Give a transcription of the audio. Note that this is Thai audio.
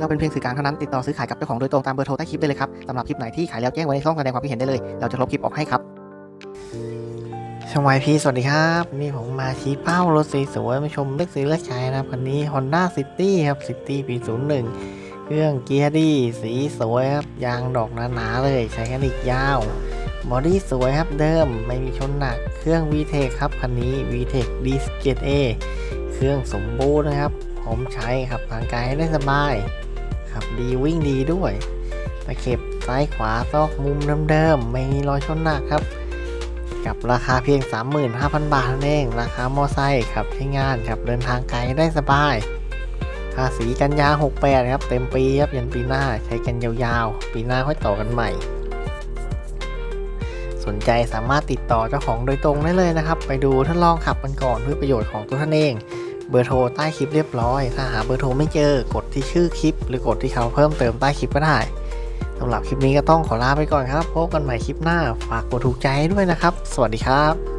เราเป็นเพียงสื่อกลางเท่านั้นติดต่อซื้อขายกับเจ้าของโดยตรงตามเบอร์โทรใต้คลิปได้เลยครับสำหรับคลิปไหนที่ขายแล้วแจ้งไว้ในช่องแสดงความคิดเห็นได้เลย เราจะลบคลิปออกให้ครับช่องวายพีสวัสดีครับ นี่ผมมาชี้เป้ารถสวยๆมาชมเลือกซื้อเลือกใช้นะครับคันนี้ Honda City ครับ City ปี 01 เครื่องเกียร์ดี สีสวยครับ ยางดอกหนาๆเลย ใช้กันอีกยาวบอดี้สวยครับเดิมไม่มีชนหนัก เครื่อง VTEC ครับคันนี้ VTEC D17A เครื่องสมบูรณ์นะครับ ผมใช้ครับทางกายได้สบาย ดีวิ่งดีด้วยตะเข็บซ้ายขวาซอกมุมเดิมๆไม่มีรอยชนหนักครับ กับราคาเพียง 35,000 บาทเท่านั้นเอง ราคามอไซค์ขับใช้งานขับเดินทางไกลได้สบายภาษีกันยา 68 ครับ เต็มปีครับยันปีหน้าใช้กันยาวๆ ปีหน้าค่อยต่อกันใหม่ สนใจสามารถติดต่อเจ้าของโดยตรงได้เลยนะครับ ไปดูทดลองขับกันก่อนเพื่อประโยชน์ของตัวท่านเอง เบอร์โทรใต้คลิปเรียบร้อย ถ้าหาเบอร์โทรไม่เจอกดที่ชื่อคลิป หรือกดที่เขาเพิ่มเติมใต้คลิปก็ได้สำหรับคลิปนี้ก็ต้องขอลาไปก่อนครับ พบกันใหม่คลิปหน้า ฝากกดถูกใจด้วยนะครับ สวัสดีครับ